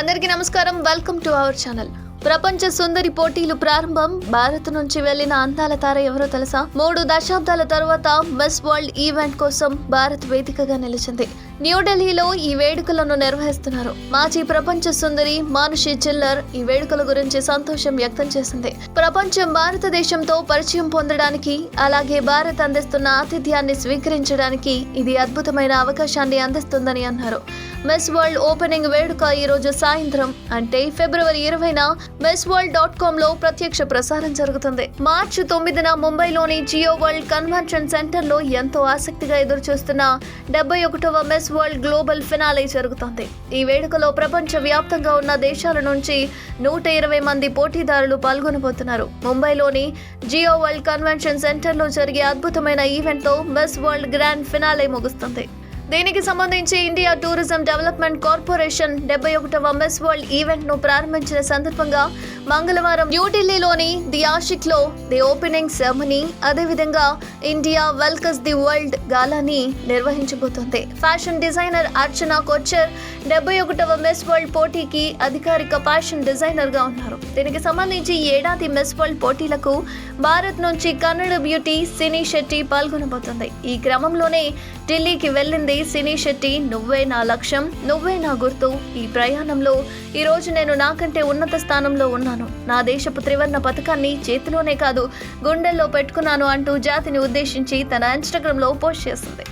అందరికీ నమస్కారం. Welcome to our channel ప్రపంచ సుందరి పోటీలు ప్రారంభం. భారత్ నుంచి వెళ్ళిన అందాల తార ఎవరో తెలుసా? మూడు దశాబ్దాల తర్వాత మిస్ వరల్డ్ ఈవెంట్ కోసం భారత్ వేదికగా నిలిచింది. న్యూఢిల్లీలో ఈ వేడుకలను నిర్వహిస్తున్నారు. మాజీ ప్రపంచ సుందరి మానుషి చిల్లర్ ఈ వేడుకల గురించి సంతోషం వ్యక్తం చేసింది. ప్రపంచం భారతదేశంతో పరిచయం పొందడానికి అలాగే భారత్ అందిస్తున్న ఆతిథ్యాన్ని స్వీకరించడానికి ఇది అద్భుతమైన అవకాశాన్ని అందిస్తుందని అన్నారు. మిస్ వరల్డ్ ఓపెనింగ్ వేడుక ఈ రోజు సాయంత్రం. అంటే ఫిబ్రవరి ఇరవైన మిస్ వరల్డ్ డాట్ కామ్లో ప్రత్యక్ష ప్రసారం జరుగుతుంది. మార్చి తొమ్మిదిన ముంబైలోని జియో వరల్డ్ కన్వెన్షన్ సెంటర్లో ఎంతో ఆసక్తిగా ఎదురు చూస్తున్న డెబ్బై ఒకటవ మిస్ వరల్డ్ గ్లోబల్ ఫినాలే జరుగుతోంది. ఈ వేడుకలో ప్రపంచ వ్యాప్తంగా ఉన్న దేశాల నుంచి నూట ఇరవై మంది పోటీదారులు పాల్గొనబోతున్నారు. ముంబైలోని జియో వరల్డ్ కన్వెన్షన్ సెంటర్లో జరిగే అద్భుతమైన ఈవెంట్తో మిస్ వరల్డ్ గ్రాండ్ ఫినాలే ముగుస్తుంది. దీనికి సంబంధించి ఇండియా టూరిజం డెవలప్మెంట్ కార్పొరేషన్ డెబ్బై ఒకటవ మిస్ వరల్డ్ ఈవెంట్ను ప్రారంభించిన సందర్భంగా మంగళవారం న్యూఢిల్లీలోని ది ఆషిక్లో ది ఓపెనింగ్ సెరమనీ అదేవిధంగా ఇండియా వెల్కస్ ది వరల్డ్ గాలాని నిర్వహించబోతోంది. ఫ్యాషన్ డిజైనర్ అర్చన కొచ్చర్ డెబ్బై ఒకటవ మిస్ వరల్డ్ పోటీకి అధికారిక ఫ్యాషన్ డిజైనర్గా ఉన్నారు. దీనికి సంబంధించి ఏడాది మిస్ వరల్డ్ పోటీలకు భారత్ నుంచి కన్నడ బ్యూటీ సినీ శెట్టి పాల్గొనబోతుంది. ఈ క్రమంలోనే ఢిల్లీకి వెళ్ళింది సినీ శెట్టి నువ్వే నా లక్ష్యం నువ్వే నా గుర్తు. ఈ ప్రయాణంలో ఈ రోజు నేను నాకంటే ఉన్నత స్థానంలో ఉన్నాను. నా దేశపు త్రివర్ణ పథకాన్ని చేతిలోనే కాదు గుండెల్లో పెట్టుకున్నాను అంటూ జాతిని ఉద్దేశించి తన ఇన్స్టాగ్రామ్లో పోస్ట్ చేసింది.